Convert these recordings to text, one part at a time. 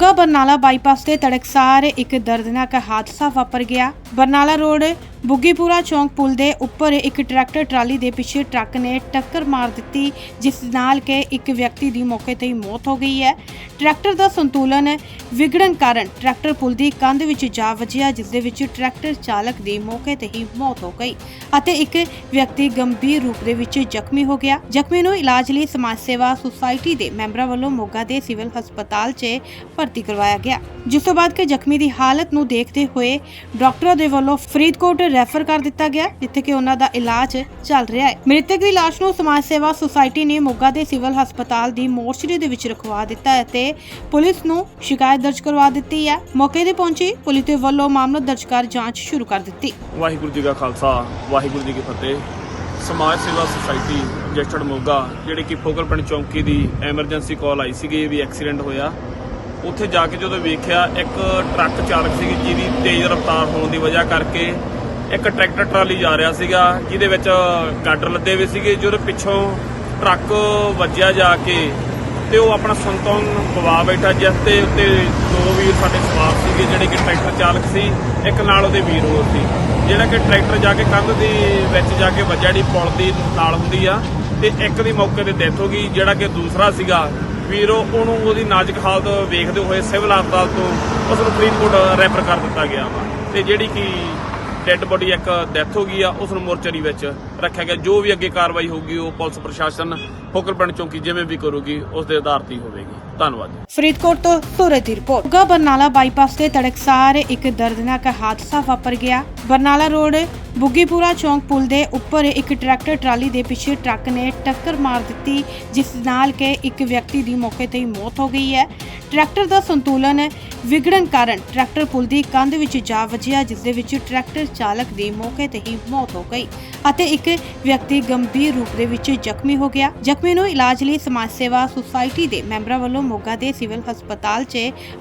Moga Barnala bypass ਤੇ ਤੜਕਸਾਰ ਇੱਕ ਦਰਦਨਾਕ ਹਾਦਸਾ ਵਾਪਰ ਗਿਆ। ਬਰਨਾਲਾ ਰੋਡ, ਬੁੱਗੀਪੁਰਾ ਚੌਂਕ ਪੁਲ ਦੇ ਉੱਪਰ ਇੱਕ ਟਰੈਕਟਰ ਟਰਾਲੀ ਦੇ ਪਿੱਛੇ ਟਰੱਕ ਨੇ ਟੱਕਰ ਮਾਰ ਦਿੱਤੀ, ਜਿਸ ਨਾਲ ਕਿ ਇੱਕ ਵਿਅਕਤੀ ਦੀ ਮੌਕੇ ਤੇ ਹੀ ਮੌਤ ਹੋ ਗਈ ਹੈ। ਟਰੈਕਟਰ ਦਾ ਸੰਤੁਲਨ ਵਿਗੜਨ ਕਾਰਨ ਟਰੈਕਟਰ ਪੁਲ ਦੀ ਕੰਧ ਵਿੱਚ ਜਾ ਵੱਜਿਆ, ਜਿਸ ਦੇ ਵਿੱਚ ਟਰੈਕਟਰ ਚਾਲਕ ਦੀ ਮੌਕੇ ਤੇ ਹੀ ਮੌਤ ਹੋ ਗਈ ਅਤੇ ਇੱਕ ਵਿਅਕਤੀ ਗੰਭੀਰ ਰੂਪ ਦੇ ਵਿੱਚ ਜ਼ਖਮੀ ਹੋ ਗਿਆ। ਜ਼ਖਮੀ ਨੂੰ ਇਲਾਜ ਲਈ ਸਮਾਜ ਸੇਵਾ ਸੁਸਾਇਟੀ ਦੇ ਮੈਂਬਰਾਂ ਵੱਲੋਂ ਮੋਗਾ ਦੇ ਸਿਵਲ ਹਸਪਤਾਲ 'ਚ ਭਰਤੀ ਕਰਵਾਇਆ ਗਿਆ। ਜਿਸ ਤੋਂ ਬਾਅਦ ਕਿ ਜ਼ਖਮੀ ਦੀ ਹਾਲਤ ਨੂੰ ਦੇਖਦੇ ਹੋਏ ਡਾਕਟਰਾਂ ਦੇ ਵੱਲੋਂ ਫਰੀਦਕੋਟ ਰੈਫਰ ਕਰ ਦਿੱਤਾ ਗਿਆ, ਜਿੱਥੇ ਕਿ ਉਹਨਾਂ ਦਾ ਇਲਾਜ ਚੱਲ ਰਿਹਾ ਹੈ। ਮ੍ਰਿਤਕ ਦੀ ਲਾਸ਼ ਨੂੰ ਸਮਾਜ ਸੇਵਾ ਸੁਸਾਇਟੀ ਨੇ ਮੋਗਾ ਦੇ ਸਿਵਲ ਹਸਪਤਾਲ ਦੀ ਮੋਰਚਰੀ ਦੇ ਵਿੱਚ ਰਖਵਾ ਦਿੱਤਾ ਹੈ ਤੇ ਪੁਲਿਸ ਨੂੰ ਸ਼ਿਕਾਇਤ ਦਰਜ ਕਰਵਾ ਦਿੱਤੀ ਹੈ। ਮੌਕੇ ਤੇ ਪਹੁੰਚੀ ਪੁਲਿਸ ਦੇ ਵੱਲੋਂ ਮਾਮਲਾ ਦਰਜ ਕਰ ਜਾਂਚ ਸ਼ੁਰੂ ਕਰ ਦਿੱਤੀ। ਵਾਹਿਗੁਰੂ ਜੀ ਕਾ ਖਾਲਸਾ, ਵਾਹਿਗੁਰੂ ਜੀ ਕੀ ਫਤਿਹ। ਸਮਾਜ ਸੇਵਾ ਸੁਸਾਇਟੀ ਰਜਿਸਟਰਡ ਮੋਗਾ, ਜਿਹੜੀ ਕਿ ਫੋਕਲ ਪਿੰਡ ਚੌਂਕੀ ਦੀ ਐਮਰਜੈਂਸੀ ਕਾਲ ਆਈ ਸੀਗੀ ਵੀ ਐਕਸੀਡੈਂਟ ਹੋਇਆ। ਉੱਥੇ ਜਾ ਕੇ ਜਦੋਂ ਵੇਖਿਆ, ਇੱਕ ਟਰੱਕ ਚਾਲਕ ਸੀਗੀ ਜਿਹਦੀ ਤੇਜ਼ ਰਫ਼ਤਾਰ ਹੋਣ ਦੀ ਵਜ੍ਹਾ ਕਰਕੇ ਇੱਕ ਟਰੈਕਟਰ ਟਰਾਲੀ ਜਾ ਰਿਹਾ ਸੀਗਾ, ਜਿਹਦੇ ਵਿੱਚ ਗਾਡਰ ਲੱਦੇ ਹੋਏ ਸੀਗੇ ਜਦੋਂ ਪਿੱਛੋਂ ਟਰੱਕ ਵੱਜਿਆ ਜਾ ਕੇ ਤੇ ਉਹ ਆਪਣਾ ਸੰਤੁਲਨ ਗਵਾ ਬੈਠਾ ਜਿਸ ਤੇ ਉੱਤੇ ਦੋ ਵੀਰ ਸਾਡੇ ਸਵਾਰ ਸੀਗੇ, ਜਿਹੜੇ ਕਿ ਟਰੈਕਟਰ ਚਾਲਕ ਸੀ, ਇੱਕ ਨਾਲ ਉਹਦੇ ਵੀਰ ਹੋਰ ਸੀ। ਜਿਹੜਾ ਕਿ ਟਰੈਕਟਰ ਜਾ ਕੇ ਕੰਧ ਦੀ ਵਿੱਚ ਜਾ ਕੇ ਵੱਜਿਆ ਜਿਹੜੀ ਪੁਲ ਦੀ ਨਾਲ ਹੁੰਦੀ ਆ ਤੇ ਇੱਕ ਦੀ ਮੌਕੇ ਤੇ ਡੈਥ ਹੋ ਗਈ, ਜਿਹੜਾ ਕਿ ਦੂਸਰਾ ਸੀਗਾ ਵੀਰ, ਉਹਨੂੰ ਉਹਦੀ ਨਾਜ਼ੁਕ ਹਾਲਤ ਵੇਖਦੇ ਹੋਏ ਸਿਵਲ ਹਸਪਤਾਲ ਤੋਂ ਉਸ ਨੂੰ ਫਰੀਦਕੋਟ ਰੈਫਰ ਕਰ ਦਿੱਤਾ ਗਿਆ ਵਾ। ਤੇ ਜਿਹੜੀ ਕਿ ਡੈੱਡ ਬੋਡੀ ਇੱਕ ਡੈਥ ਹੋ ਗਈ ਆ ਉਸ ਨੂੰ ਮੋਰਚਰੀ ਵਿੱਚ ਰੱਖਿਆ ਗਿਆ। ਜੋ ਵੀ ਅੱਗੇ ਕਾਰਵਾਈ ਹੋਊਗੀ, ਉਹ ਪੁਲਿਸ ਪ੍ਰਸ਼ਾਸਨ ਫੋਕਲ ਚੌਂਕੀ ਜਿਵੇਂ ਵੀ ਕਰੂਗੀ, ਉਸ ਦੇ ਆਧਾਰ ਤੇ ਹੋਵੇਗੀ। ਧੰਨਵਾਦ ਫਰੀਦਕੋਟ ਤੋਂ ਸੂਰਜ ਦੀ ਰਿਪੋਰਟ। ਗਾ ਬਰਨਾਲਾ ਬਾਈਪਾਸ ਤੇ ਤੜਕਸਾਰ ਇੱਕ ਦਰਦਨਾਕ ਹਾਦਸਾ ਵਾਪਰ ਗਿਆ। ਬਰਨਾਲਾ ਰੋਡ, ਬੁੱਗੀਪੁਰਾ ਚੌਂਕ ਪੁਲ ਦੇ ਉੱਪਰ ਇੱਕ ਟਰੈਕਟਰ ਟਰਾਲੀ ਦੇ ਪਿੱਛੇ ਟਰੱਕ ਨੇ ਟੱਕਰ ਮਾਰ ਦਿੱਤੀ, ਜਿਸ ਨਾਲ ਕਿ ਇੱਕ ਵਿਅਕਤੀ ਦੀ ਮੌਕੇ ਤੇ ਹੀ ਮੌਤ ਹੋ ਗਈ ਹੈ। ਟਰੈਕਟਰ ਦਾ ਸੰਤੁਲਨ ਵਿਗੜਨ ਕਾਰਨ ਟਰੈਕਟਰ ਪੁਲ ਦੀ ਕੰਧ ਵਿੱਚ ਜਾ ਵੱਜਿਆ, ਜਿਸ ਦੇ ਵਿੱਚ ਟਰੈਕਟਰ ਚਾਲਕ ਦੀ ਮੌਕੇ ਤੇ ਹੀ ਮੌਤ ਹੋ ਗਈ ਅਤੇ ਇੱਕ ਵਿਅਕਤੀ ਗੰਭੀਰ ਰੂਪ ਦੇ ਵਿੱਚ ਜ਼ਖਮੀ ਹੋ ਗਿਆ। ਜ਼ਖਮੀ ਨੂੰ ਇਲਾਜ ਲਈ ਸਮਾਜ ਸੇਵਾ ਸੁਸਾਇਟੀ ਦੇ ਮੈਂਬਰਾਂ ਵੱਲੋਂ ਮੋਗਾ ਦੇ ਸਿਵਲ ਹਸਪਤਾਲ 'ਚ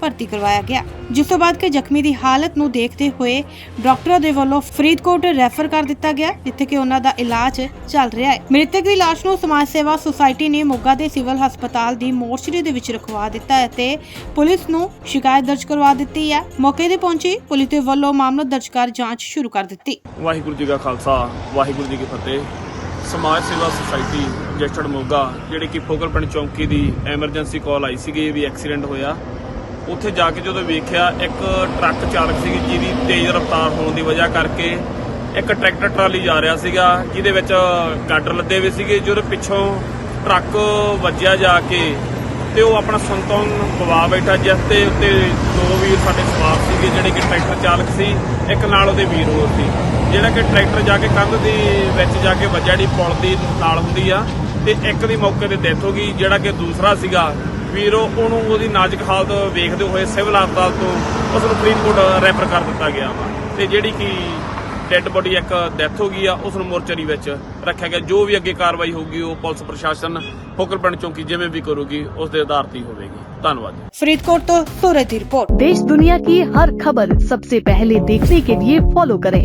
ਭਰਤੀ ਕਰਵਾਇਆ ਗਿਆ। ਜਿਸ ਤੋਂ ਬਾਅਦ ਕਿ ਜ਼ਖਮੀ ਦੀ ਹਾਲਤ ਨੂੰ ਦੇਖਦੇ ਹੋਏ ਡਾਕਟਰਾਂ ਦੇ ਵੱਲੋਂ ਫਰੀਦਕੋਟ ਰੈਫਰ ਕਰ ਦਿੱਤਾ ਗਿਆ, ਜਿੱਥੇ ਕਿ ਉਹਨਾਂ ਦਾ ਇਲਾਜ ਚੱਲ ਰਿਹਾ ਹੈ। ਮ੍ਰਿਤਕ ਦੀ ਲਾਸ਼ ਨੂੰ ਸਮਾਜ ਸੇਵਾ ਸੁਸਾਇਟੀ ਨੇ ਮੋਗਾ ਦੇ ਸਿਵਲ ਹਸਪਤਾਲ ਦੀ ਮੋਰਚਰੀ ਦੇ ਵਿੱਚ ਰਖਵਾ ਦਿੱਤਾ ਹੈ ਤੇ ਪੁਲਿਸ ਨੂੰ ਸ਼ਿਕਾਇਤ ਦਰਜ ਕਰਵਾ ਦਿੱਤੀ ਹੈ। ਮੌਕੇ ਤੇ ਪਹੁੰਚੀ ਪੁਲਿਸ ਦੇ ਵੱਲੋਂ ਮਾਮਲਾ ਦਰਜ ਕਰ ਜਾਂਚ ਸ਼ੁਰੂ ਕਰ ਦਿੱਤੀ। ਵਾਹਿਗੁਰੂ ਜੀ ਕਾ ਖਾਲਸਾ, ਵਾਹਿਗੁਰੂ ਜੀ ਕੀ ਫਤਿਹ। ਸਮਾਜ ਸੇਵਾ ਸੁਸਾਇਟੀ ਰਜਿਸਟਰਡ ਮੋਗਾ, ਜਿਹੜੀ ਕਿ ਫੋਕਲ ਪਿੰਡ ਚੌਂਕੀ ਦੀ ਐਮਰਜੈਂਸੀ ਕਾਲ ਆਈ ਸੀਗੀ ਵੀ ਐਕਸੀਡੈਂਟ ਹੋਇਆ। ਉੱਥੇ ਜਾ ਕੇ ਜਦੋਂ ਵੇਖਿਆ, ਇੱਕ ਟਰੱਕ ਚਾਲਕ ਸੀਗੀ ਜਿਹਦੀ ਤੇਜ਼ ਰਫ਼ਤਾਰ ਹੋਣ ਦੀ ਵਜ੍ਹਾ ਕਰਕੇ ਇੱਕ ਟਰੈਕਟਰ ਟਰਾਲੀ ਜਾ ਰਿਹਾ ਸੀਗਾ, ਜਿਹਦੇ ਵਿੱਚ ਗਾਡਰ ਲੱਦੇ ਹੋਏ ਸੀਗੇ ਜਦੋਂ ਪਿੱਛੋਂ ਟਰੱਕ ਵੱਜਿਆ ਜਾ ਕੇ ਤੇ ਉਹ ਆਪਣਾ ਸੰਤੁਲਨ ਗਵਾ ਬੈਠਾ ਜਿਸ ਤੇ ਉੱਤੇ ਦੋ ਵੀਰ ਸਾਡੇ ਸਵਾਰ ਸੀਗੇ, ਜਿਹੜੇ ਕਿ ਟਰੈਕਟਰ ਚਾਲਕ ਸੀ, ਇੱਕ ਨਾਲ ਉਹਦੇ ਵੀਰ ਹੋਰ ਸੀ। ਜਿਹੜਾ ਕਿ ਟਰੈਕਟਰ ਜਾ ਕੇ ਕੰਧ ਦੀ ਵਿੱਚ ਜਾ ਕੇ ਵੱਜਿਆ ਜਿਹੜੀ ਪੁਲ ਦੀ ਨਾਲ ਹੁੰਦੀ ਆ ਤੇ ਇੱਕ ਦੀ ਮੌਕੇ ਤੇ ਡੈਥ ਹੋ ਗਈ ਜਿਹੜਾ ਕਿ ਦੂਸਰਾ ਸੀਗਾ। ਵੀਰੋ ਉਹਨੂੰ ਉਹਦੀ ਨਾਜ਼ੁਕ ਹਾਲਤ ਵੇਖਦੇ ਹੋਏ ਸਿਵਲ ਹਸਪਤਾਲ ਤੋਂ ਉਸ ਨੂੰ ਫਰੀਦਕੋਟ ਰੈਫਰ ਕਰ ਦਿੱਤਾ ਗਿਆ ਵਾ। ਤੇ ਜਿਹੜੀ ਕਿ ਡੈੱਡ ਬੋਡੀ ਇੱਕ ਡੈਥ ਹੋ ਗਈ ਆ ਉਸ ਨੂੰ ਮੋਰਚਰੀ ਵਿੱਚ ਰੱਖਿਆ ਗਿਆ। ਜੋ ਵੀ ਅੱਗੇ ਕਾਰਵਾਈ ਹੋਊਗੀ ਉਹ ਪੁਲਿਸ ਪ੍ਰਸ਼ਾਸਨ ਫੋਕਲਪਿੰਡ ਚੌਂਕੀ ਜਿਵੇਂ ਵੀ ਕਰੂਗੀ ਉਸ ਦੇ ਆਧਾਰ ਤੇ ਹੋਵੇਗੀ। ਧੰਨਵਾਦ फरीदकोट तो तुरंत रिपोर्ट देश दुनिया की हर खबर सबसे पहले देखने के लिए फॉलो करें।